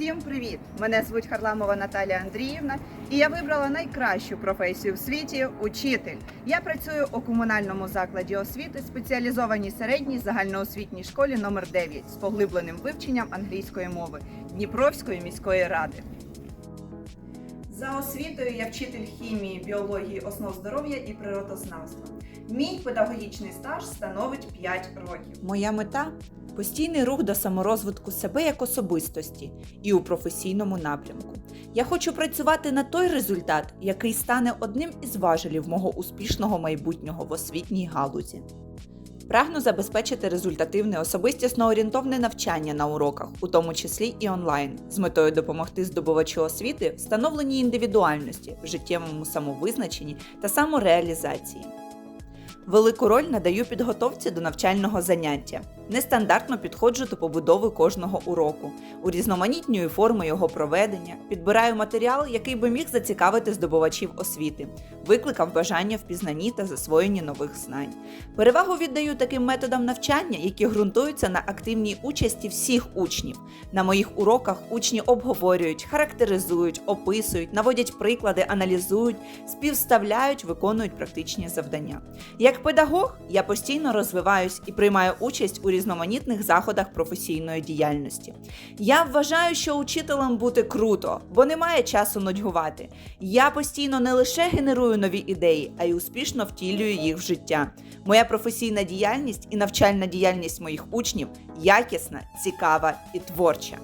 Всім привіт! Мене звуть Харламова Наталія Андріївна, і я вибрала найкращу професію в світі учитель. Я працюю у комунальному закладі освіти, спеціалізованій середній загальноосвітній школі номер 9 з поглибленим вивченням англійської мови Дніпровської міської ради. За освітою я вчитель хімії, біології, основ здоров'я і природознавства. Мій педагогічний стаж становить 5 років. Моя мета постійний рух до саморозвитку себе як особистості і у професійному напрямку. Я хочу працювати на той результат, який стане одним із важелів мого успішного майбутнього в освітній галузі. Прагну забезпечити результативне особистісно орієнтовне навчання на уроках, у тому числі і онлайн, з метою допомогти здобувачу освіти встановленні індивідуальності, в життєвому самовизначенні та самореалізації. Велику роль надаю підготовці до навчального заняття. Нестандартно підходжу до побудови кожного уроку, урізноманітнюю форму його проведення, підбираю матеріал, який би міг зацікавити здобувачів освіти, викликав бажання в пізнанні та засвоєнні нових знань. Перевагу віддаю таким методам навчання, які ґрунтуються на активній участі всіх учнів. На моїх уроках учні обговорюють, характеризують, описують, наводять приклади, аналізують, співставляють, виконують практичні завдання. Як педагог я постійно розвиваюсь і приймаю участь у різноманітних заходах професійної діяльності. Я вважаю, що учителем бути круто, бо немає часу нудьгувати. Я постійно не лише генерую нові ідеї, а й успішно втілюю їх в життя. Моя професійна діяльність і навчальна діяльність моїх учнів якісна, цікава і творча.